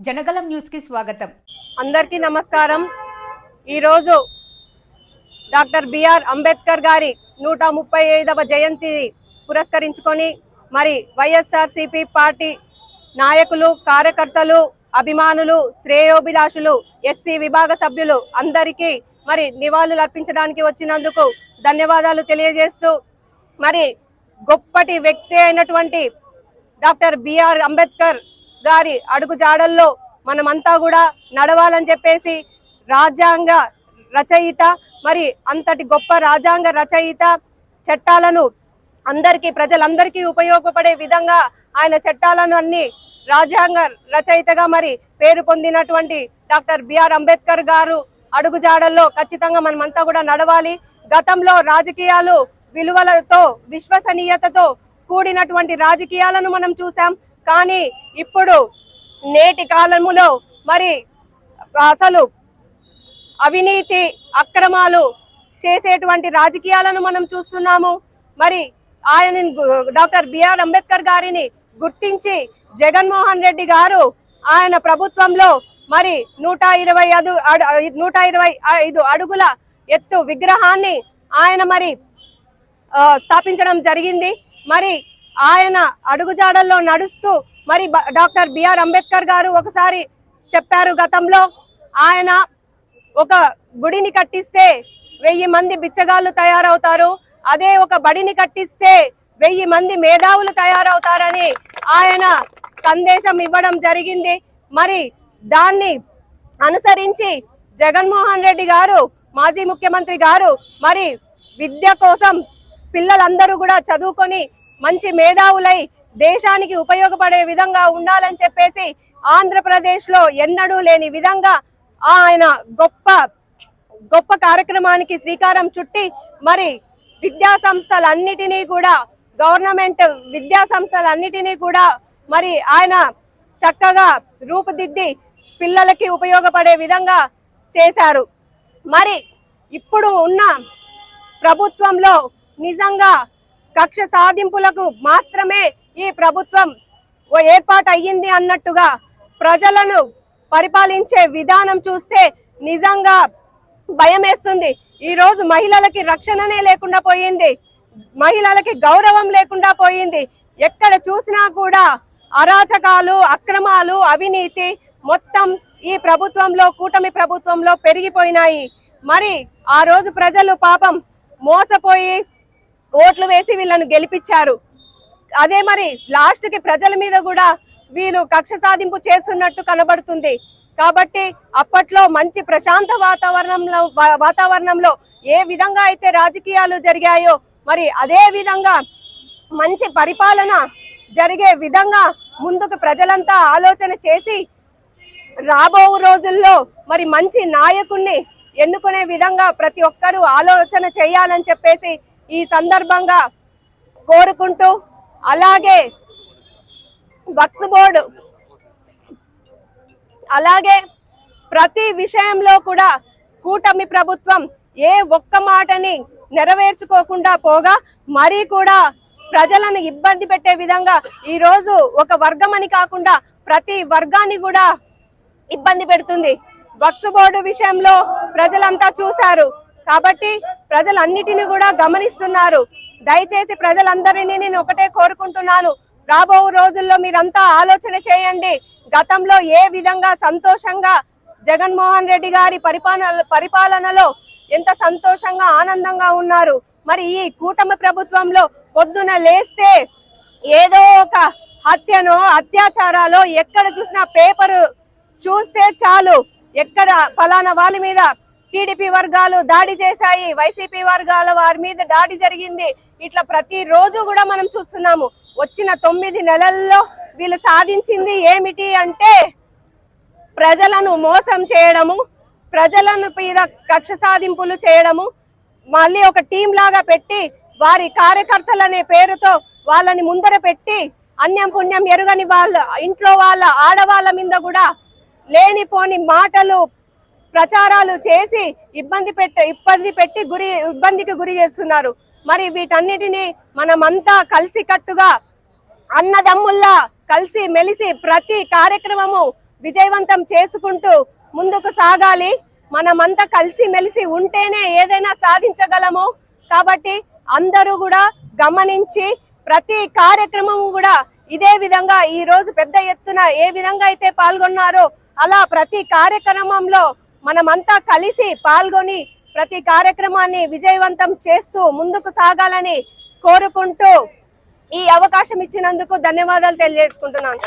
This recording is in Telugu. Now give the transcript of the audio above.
జనగలం న్యూస్కి స్వాగతం. అందరికీ నమస్కారం. ఈరోజు డాక్టర్ బిఆర్ అంబేద్కర్ గారి నూట ముప్పై ఐదవ జయంతిని పురస్కరించుకొని మరి వైఎస్ఆర్సిపి పార్టీ నాయకులు కార్యకర్తలు అభిమానులు శ్రేయోభిలాషులు ఎస్సీ విభాగ సభ్యులు అందరికీ మరి నివాళులు అర్పించడానికి వచ్చినందుకు ధన్యవాదాలు తెలియజేస్తూ మరి గొప్పటి వ్యక్తి అయినటువంటి డాక్టర్ బిఆర్ అంబేద్కర్ గారి అడుగు జాడల్లో మనమంతా కూడా నడవాలని చెప్పేసి రాజ్యాంగ రచయిత మరి అంతటి గొప్ప రాజ్యాంగ రచయిత చట్టాలను అందరికీ ప్రజలందరికీ ఉపయోగపడే విధంగా ఆయన చట్టాలను అన్ని రాజ్యాంగ రచయితగా మరి పేరు పొందినటువంటి డాక్టర్ బిఆర్ అంబేద్కర్ గారు అడుగుజాడల్లో ఖచ్చితంగా మనమంతా కూడా నడవాలి. గతంలో రాజకీయాలు విలువలతో విశ్వసనీయతతో కూడినటువంటి రాజకీయాలను మనం చూసాం కానీ ఇప్పుడు నేటి కాలములో మరి అసలు అవినీతి అక్రమాలు చేసేటువంటి రాజకీయాలను మనం చూస్తున్నాము. మరి ఆయన డాక్టర్ బిఆర్ అంబేద్కర్ గారిని గుర్తించి జగన్మోహన్ రెడ్డి గారు ఆయన ప్రభుత్వంలో మరి నూట ఇరవై ఐదు అడు- నూట ఇరవై ఐదు అడుగుల ఎత్తు విగ్రహాన్ని ఆయన మరి స్థాపించడం జరిగింది. మరి ఆయన అడుగుజాడల్లో నడుస్తూ మరి బ- డాక్టర్ బిఆర్ అంబేద్కర్ గారు ఒకసారి చెప్పారు గతంలో ఆయన ఒక గుడిని కట్టిస్తే వెయ్యి మంది బిచ్చగాళ్ళు తయారవుతారు అదే ఒక బడిని కట్టిస్తే వెయ్యి మంది మేధావులు తయారవుతారని ఆయన సందేశం ఇవ్వడం జరిగింది. మరి దాన్ని అనుసరించి జగన్మోహన్ రెడ్డి గారు మాజీ ముఖ్యమంత్రి గారు మరి విద్య కోసం పిల్లలందరూ కూడా చదువుకొని మంచి మేధావులై దేశానికి ఉపయోగపడే విధంగా ఉండాలని చెప్పేసి ఆంధ్రప్రదేశ్లో ఎన్నడూ లేని విధంగా ఆయన గొప్ప గొప్ప కార్యక్రమానికి శ్రీకారం చుట్టి మరి విద్యా సంస్థలన్నిటినీ కూడా గవర్నమెంట్ విద్యా సంస్థలన్నిటినీ కూడా మరి ఆయన చక్కగా రూపుదిద్ది పిల్లలకి ఉపయోగపడే విధంగా చేశారు. మరి ఇప్పుడు ఉన్న ప్రభుత్వంలో నిజంగా కక్ష సాధింపులకు మాత్రమే ఈ ప్రభుత్వం ఏర్పాటు అయ్యింది అన్నట్టుగా ప్రజలను పరిపాలించే విధానం చూస్తే నిజంగా భయమేస్తుంది. ఈ రోజు మహిళలకి రక్షణనే లేకుండా పోయింది. మహిళలకి గౌరవం లేకుండా పోయింది. ఎక్కడ చూసినా కూడా అరాచకాలు అక్రమాలు అవినీతి మొత్తం ఈ ప్రభుత్వంలో కూటమి ప్రభుత్వంలో పెరిగిపోయినాయి. మరి ఆ రోజు ప్రజలు పాపం మోసపోయి ఓట్లు వేసి వీళ్ళను గెలిపించారు. అదే మరి లాస్ట్కి ప్రజల మీద కూడా వీళ్ళు కక్ష సాధింపు చేస్తున్నట్టు కనబడుతుంది. కాబట్టి అప్పట్లో మంచి ప్రశాంత వాతావరణంలో వా- వాతావరణంలో ఏ విధంగా అయితే రాజకీయాలు జరిగాయో మరి అదే విధంగా మంచి పరిపాలన జరిగే విధంగా ముందుకు ప్రజలంతా ఆలోచన చేసి రాబో రోజుల్లో మరి మంచి నాయకుణ్ణి ఎన్నుకునే విధంగా ప్రతి ఒక్కరూ ఆలోచన చేయాలని చెప్పేసి ఈ సందర్భంగా కోరుకుంటూ అలాగే వక్స్ బోర్డు అలాగే ప్రతి విషయంలో కూడా కూటమి ప్రభుత్వం ఏ ఒక్క మాటని నెరవేర్చుకోకుండా పోగా మరీ కూడా ప్రజలను ఇబ్బంది పెట్టే విధంగా ఈరోజు ఒక వర్గం అని కాకుండా ప్రతి వర్గాన్ని కూడా ఇబ్బంది పెడుతుంది. వక్స్ బోర్డు విషయంలో ప్రజలంతా చూశారు. కాబట్టి ప్రజలన్నిటిని కూడా గమనిస్తున్నారు. దయచేసి ప్రజలందరినీ నేను ఒకటే కోరుకుంటున్నాను. రాబో రోజుల్లో మీరంతా ఆలోచన చేయండి. గతంలో ఏ విధంగా సంతోషంగా జగన్మోహన్ రెడ్డి గారి పరిపాలన పరిపాలనలో ఎంత సంతోషంగా ఆనందంగా ఉన్నారు. మరి ఈ కూటమి ప్రభుత్వంలో పొద్దున లేస్తే ఏదో ఒక హత్యనో అత్యాచారాలో ఎక్కడ చూసినా పేపరు చూస్తే చాలు. ఎక్కడ ఫలానా వాళ్ళ మీద టీడీపీ వర్గాలు దాడి చేశాయి. వైసీపీ వర్గాల వారి మీద దాడి జరిగింది. ఇట్లా ప్రతి రోజు కూడా మనం చూస్తున్నాము. వచ్చిన తొమ్మిది నెలల్లో వీళ్ళు సాధించింది ఏమిటి అంటే ప్రజలను మోసం చేయడము ప్రజలను మీద కక్ష సాధింపులు చేయడము మళ్ళీ ఒక టీం లాగా పెట్టి వారి కార్యకర్తలనే పేరుతో వాళ్ళని ముందర పెట్టి అన్యం పుణ్యం ఎరుగని వాళ్ళ ఇంట్లో వాళ్ళ ఆడవాళ్ళ మీద కూడా లేనిపోని మాటలు ప్రచారాలు చేసి ఇబ్బంది పెట్ట ఇబ్బంది పెట్టి గురి ఇబ్బందికి గురి చేస్తున్నారు. మరి వీటన్నిటిని మనమంతా కలిసి కట్టుగా అన్నదమ్ముల్లా కలిసి మెలిసి ప్రతి కార్యక్రమము విజయవంతం చేసుకుంటూ ముందుకు సాగాలి. మనమంతా కలిసి మెలిసి ఉంటేనే ఏదైనా సాధించగలము. కాబట్టి అందరూ కూడా గమనించి ప్రతి కార్యక్రమము కూడా ఇదే విధంగా ఈ రోజు పెద్ద ఎత్తున ఏ విధంగా అయితే పాల్గొన్నారో అలా ప్రతి కార్యక్రమంలో మనమంతా కలిసి పాల్గొని ప్రతి కార్యక్రమాన్ని విజయవంతం చేస్తూ ముందుకు సాగాలని కోరుకుంటూ ఈ అవకాశం ఇచ్చినందుకు ధన్యవాదాలు తెలియజేసుకుంటున్నాను.